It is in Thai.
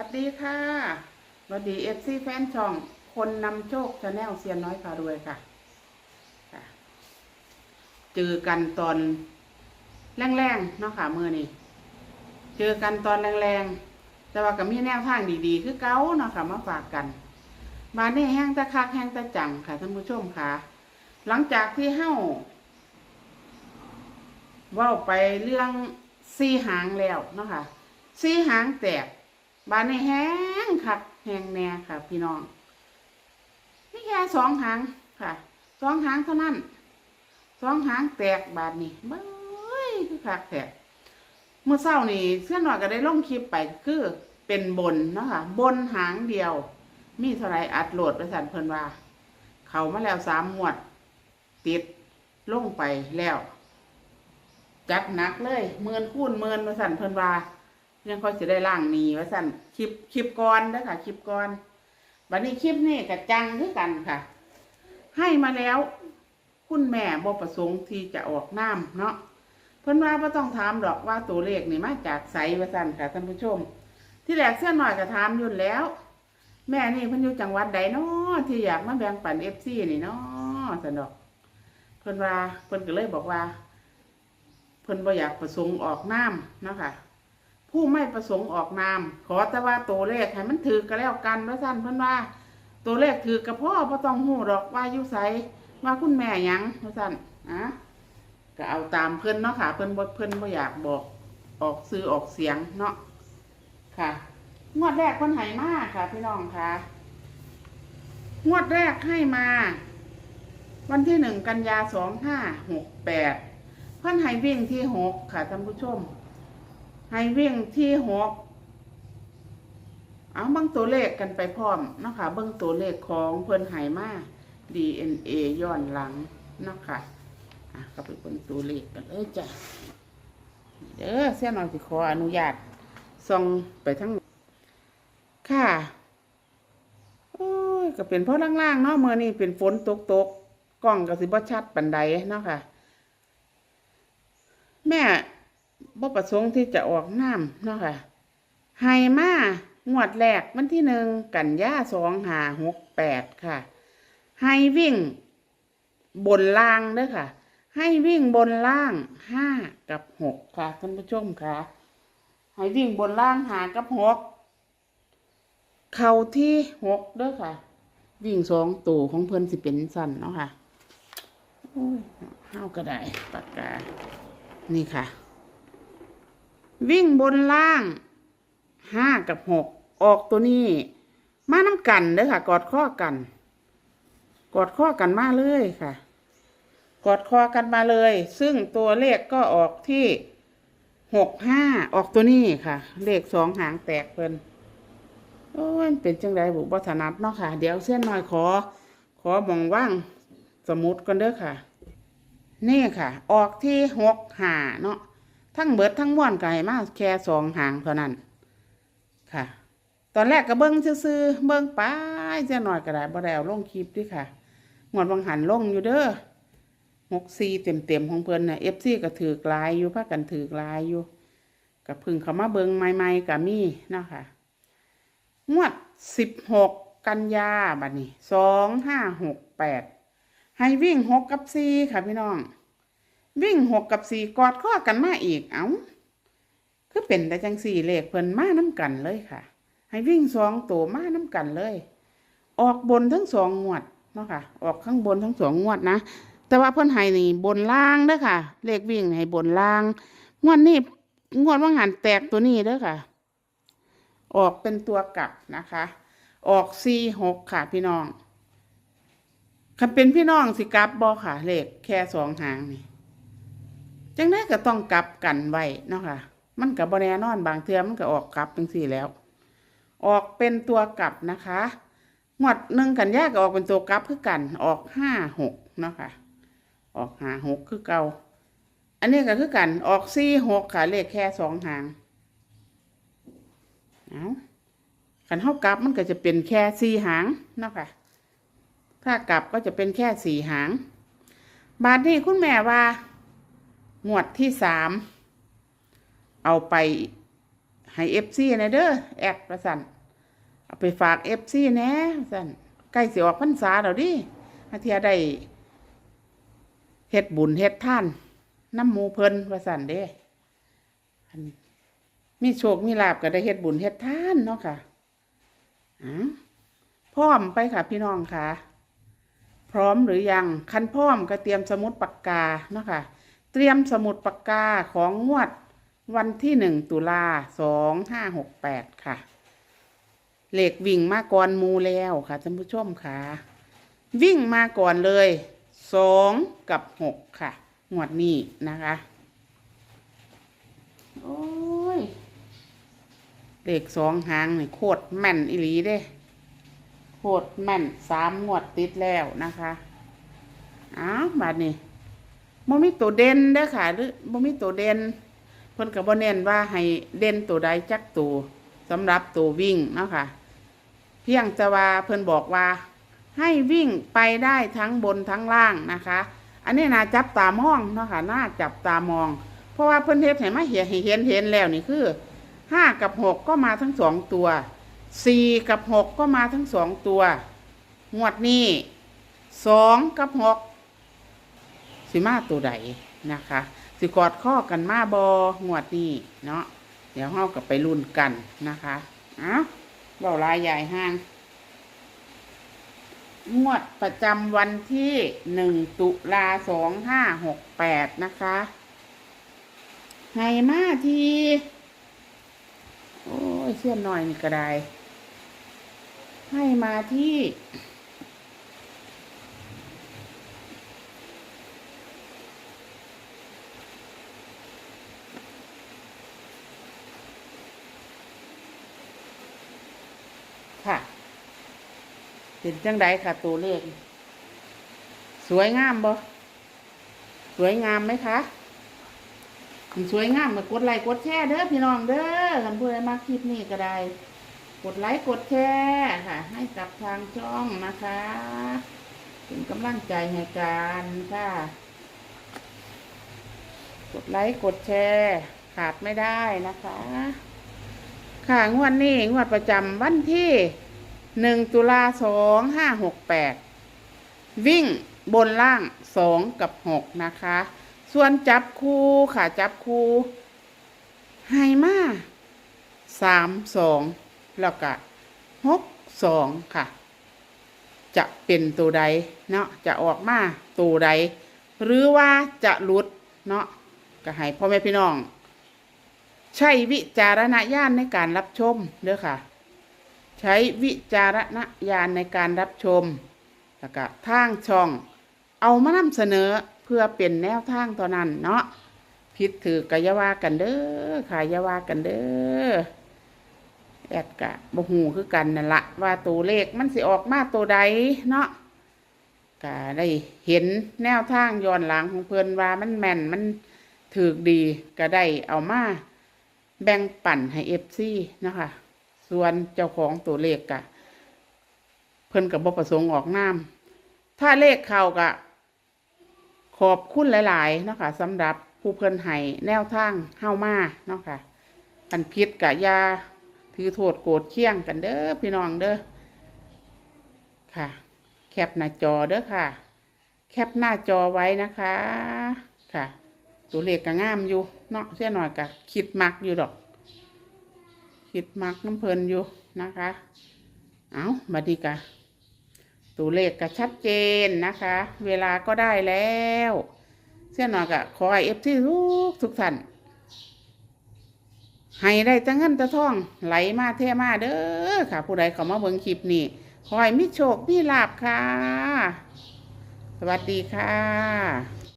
วัสดีค่ะสวัสดีเอฟซีแฟนช่อง คนนำโชคชาแนลเซียนน้อยพารวยค่ะค่ะ เจอกันตอนแรงๆเนาะค่ะมือนี้เจอกันตอนแรงๆ แต่ว่าก็มีแนวทางดีๆ คือเก้าเนาะค่ะมาฝากกันมาเนี่แห้งตะคักแห้งตะจังค่ะท่านผู้ชมค่ะ หลังจากที่เฮ้าว่าไปเรื่องซีหางแล้วเนาะค่ะซีหางแตก บานในแห้งคักแห้งแน่ค่ะ พี่น้องนี่แค่สองหางค่ะสองหางเท่านั้นสองหางแตกบาทนี่เบ้ยคือคักแตกเมื่อเช้านี่เสื้อหน่อยก็ได้ลงคลิปไปคือเป็นบนเนาะค่ะบนหางเดียว มีเท่าไรอัดโหลดไปสั่นเพิ่นว่า เขามาแล้วสามงวด ติดลงไปแล้ว จัดหนักเลยเมินคูนเมินไปสั่นเพิ่นว่า ยังค่อยจะได้ล่างหนีว่าสั่นคลิปคลิปก่อนเด้อค่ะคลิปก่อนบัดนี้คลิปนี้กับจังคือกันค่ะ ให้มาแล้ว คุณแม่บ่ประสงค์ที่จะออกน้ำเนาะเพิ่นว่าบ่ต้องถามดอกว่าตัวเลขนี่มาจากไสว่าสั่นค่ะท่านผู้ชม ที่แรกเสื้อหน่อยก็ถามยู่นแล้ว แม่นี่เพิ่นอยู่จังหวัดใดเนาะที่อยากมาแบ่งปัน FC นี่เนาะสนดอกเพิ่นว่าเพิ่นก็เลยบอกว่า เพิ่นบ่อยากประสงค์ออกน้ำเนาะค่ะ ผู้ไม่ประสงค์ออกนาม ขอแต่ว่าตัวเลขให้มันถือก็แล้วกันว่าสั้นเพิ่นว่า ตัวเลขถือกับพ่อบ่ต้องหูดอกว่ายู่ไสว่าคุณแม่ยังว่าสั้นอะก็เอาตามเพิ่อนเนาะค่ะเพิ่อนบ่เพิ่อนบ่อยากบอกออกซื้อออกเสียงเนาะค่ะ งวดแรกเพิ่นให้มากค่ะ พี่น้องค่ะงวดแรกให้มา วันที่หนึ่งกันยาสองห้าหกแปดเพิ่นให้วิ่งที่หกค่ะท่านผู้ชม ให้วิ่งที่หกเอาเบิ่งตัวเลขกันไปพร้อมเนาะคะเบิ่งตัวเลขของเพิ่นไหมา DNA ย้อนหลังเนาะค่ะอะก็ไปเบิ่งตัวเลขกันเลยจ้ะเด้อเสียหน่อยสิขออนุญาตส่องไปทั้ง ค่ะโอ้ยก็เป็นเพราะล่างๆเนาะเมื่อนี้เป็นฝนตกๆกกล้องก็สิบ่ชัดปันใดเนาะค่ะ แม่ บ่ประสงค์ที่จะออกน้ำเนาะค่ะไฮมางวดแรกวันที่หนึ่งกันยาสองหาหกแปดค่ะไฮวิ่ง บนล่างเด้อค่ะ ให้วิ่งบนล่างห้ากับหกค่ะท่านผู้ชมค่ะให้วิ่งบนล่างหากับหกเข่าที่หกเด้อค่ะ วิ่งสองตัวของเพิ่นสิเป็นสั้นเนาะค่ะโอ้ยเฮาก็ได้ปากกา นี่ค่ะ วิ่งบนล่างห้ากับหกออกตัวนี้ มาน้ำกันเด้อค่ะ กอดข้อกัน กอดข้อกันมาเลยค่ะ กอดคอกันมาเลย ซึ่งตัวเลขก็ออกที่หกห้าออกตัวนี้ค่ะ เลขสองหางแตกเพิ่นโอ้ยเป็นจังไดบุบถนัดเนาะค่ะ เดี๋ยวเส้นหน่อยขอ ขอมองว่างสมุดกันเด้อค่ะ นี่ค่ะ ออกที่หกหาเนาะ ทั้งเบิดทั้งม้วนก็ให้มาแค่สองหางเท่านั้น ค่ะ ตอนแรกก็เบิ้งซื่อเบิ้งไปเสียหน่อยก็ได้บ่ได้เอาลงคลิปดิค่ะงวดบางหันลงอยู่เด้อหกซีเต็มๆของเพิ่นน่ะเอฟซีก็ถือกลายอยู่พากันถือกลายอยู่กับพึ่งเขามาเบิ้งใหม่ๆกับมีเนาะค่ะงวดสิบหกกันยาบัดนี้สองห้าหกแปดให้วิ่งหกกับสี่ค่ะพี่น้อง วิ่งหกกับสี่กอดข้อกันมาอีกเอาคือเป็นแต่จังสี่เลขเพิ่นมาน้ำกันเลยค่ะ ให้วิ่งสองตัวมาน้ำกันเลย ออกบนทั้งสองงวดเนาะค่ะ ออกข้างบนทั้งสองงวดนะ แต่ว่าเพิ่นให้นี่บนล่างเด้อค่ะ เลขวิ่งให้บนล่าง งวดนี้งวดว่างหันแตกตัวนี้เด้อค่ะ ออกเป็นตัวกลับนะคะ ออกสี่หกค่ะพี่น้องคันเป็นพี่น้องสิกลับบ่ค่ะเลขแค่สองหางนี่ จังได้ก็ต้องกลับกันไว้เนาะค่ะ มันกับบแน่นอนบางเทือมันก็ออกกลับจังสี่แล้ว ออกเป็นตัวกลับนะคะงวดหนึ่งกันยาก็ออกเป็นตัวกลับคือกัน ออกห้าหกเนาะค่ะออกห้าหกคือเก่าอันนี้ก็คือกันออกสี่หกค่ะเลขแค่สองหางเอาคันเท่ากลับมันก็จะเป็นแค่สี่หางเนาะค่ะ ถ้ากลับก็จะเป็นแค่สี่หาง บาทนี้คุณแม่ว่า งวดที่สาม เอาไปให้เอฟซีนะเด้อแอดประสันเอาไปฝากเอฟซีแนะสันใกล้สิออกพรรษาแล้วดิอาเทียได้เฮ็ดบุญเฮ็ดท่านน้ำมูเพิ่นประสันเด้มีโชคมีลาบก็ได้เฮ็ดบุญเฮ็ดท่านเนาะค่ะพร้อมไปค่ะพี่น้องค่ะ พร้อมหรือยัง คันพร้อมก็เตรียมสมุดปากกาเนาะค่ะ เตรียมสมุดปากกาของงวดวันที่หนึ่งตุลาสองห้าหกแปดค่ะ เหล็กวิ่งมาก่อนมูแล้วค่ะท่านผู้ชมค่ะ วิ่งมาก่อนเลยสองกับหกค่ะ งวดนี้นะคะ โอ้ยเหลขสองหางนี่โคตรแม่นอีหลีเด้โคตรแม่นสามงวดติดแล้วนะคะ อ้าวบัดนี้ บ่มีตัวเด่นเด้อค่ะ หรือบ่มีตัวเด่นเพิ่นก็บ่เน้นว่าให้เด่นตัวใดจักตัวสำหรับตัววิ่งเนาะค่ะ เพียงแต่ว่าเพิ่นบอกว่า ให้วิ่งไปได้ทั้งบนทั้งล่างนะคะ อันนี้น่าจับตามองเนาะค่ะน่าจับตามอง เพราะว่าเพิ่นเฮ็ดให้มาเห็นเห็นเห็นแล้วนี่คือห้ากับหกก็มาทั้งสองตัวสี่กับหกก็มาทั้งสองตัว งวดนี้สองกับหก สิมาตัวใดนะคะ สิกอดข้อกันมาบองวดนี้เนาะเดี๋ยวเฮากับไปรุ่นกันนะคะอ้าเบาลายใหญ่ห้าง งวดประจำวันที่หนึ่งตุลาสองห้าหกแปดนะคะให้มาที โอ้ยเสี้ยนหน่อยนี่ก็ได้ ให้มาที่ ค่ะ เป็นจังไดค่ะ ตัวเลข สวยงามบ่สวยงามไหมคะสวยงามก็กดไลค์กดแชร์เด้อพี่น้องเด้อกันผู้ใดมาคลิปนี้ก็ได้ กดไลค์กดแชร์ค่ะ ให้กับทางช่องนะคะเป็นกำลังใจให้กันค่ะ กดไลค์กดแชร์ขาดไม่ได้นะคะ ค่ะงวดนี้งวดประจำวันที่หนึ่งตุลาสองห้าหกแปดวิ่งบนล่างสองกับหกนะคะ ส่วนจับคู่ค่ะจับคู่ไฮมาสามสองแล้วก็หกสองค่ะ จะเป็นตัวใดเนาะจะออกมาตัวใด หรือว่าจะหลุดเนาะก็ให้พ่อแม่พี่น้อง ใช้วิจารณญาณในการรับชมเด้อค่ะ ใช้วิจารณญาณในการรับชมแล้วก็ทางช่อง เอามานำเสนอเพื่อเป็นแนวทางตอนนั้นเนาะผิดถือกอยว่ากันเด้อค่ะอยาว่ากันเด้อแอดกะบ่หูคือกันนั่นละว่าตัวเลขมันสิออกมาตัวใดเนาะก็ได้เห็นแนวทางย้อนหลังของเพิ่อนว่ามันแม่นมันถือดีก็ได้เอามา แบ่งปั่นให้เอฟซีนะคะ ส่วนเจ้าของตัวเลขกะ เพิ่นกับบประสงค์ออกน้ำถ้าเลขเขากะ ขอบคุณหลาย ๆ นะคะสำหรับผู้เพิ่นให้แนวทางเฮ้ามาเนาะค่ะอันพิษกะยาถือโทษโกรธเคี่ยงกันเด้อพี่น้องเด้อค่ะ แคปหน้าจอเด้อค่ะ แคปหน้าจอไว้นะคะค่ะ ตัวเลขก็งามอยู่เนาะเสียหน่อยก็คิดมักอยู่ดอก คิดมักน้ำเพลินอยู่นะคะ เอาบัดดีกะตัวเลขก็ชัดเจนนะคะ เวลาก็ได้แล้วเสียหน่อยก็ขอไอเอฟที่ทุกทุกท่านให้ได้ตั้งเงินตะท่องไหลมาเทมาเด้อค่ะ ผู้ใดเข้ามาเบิ่งคลิปนี้ขอให้มีโชคมีลาบค่ะ สวัสดีค่ะ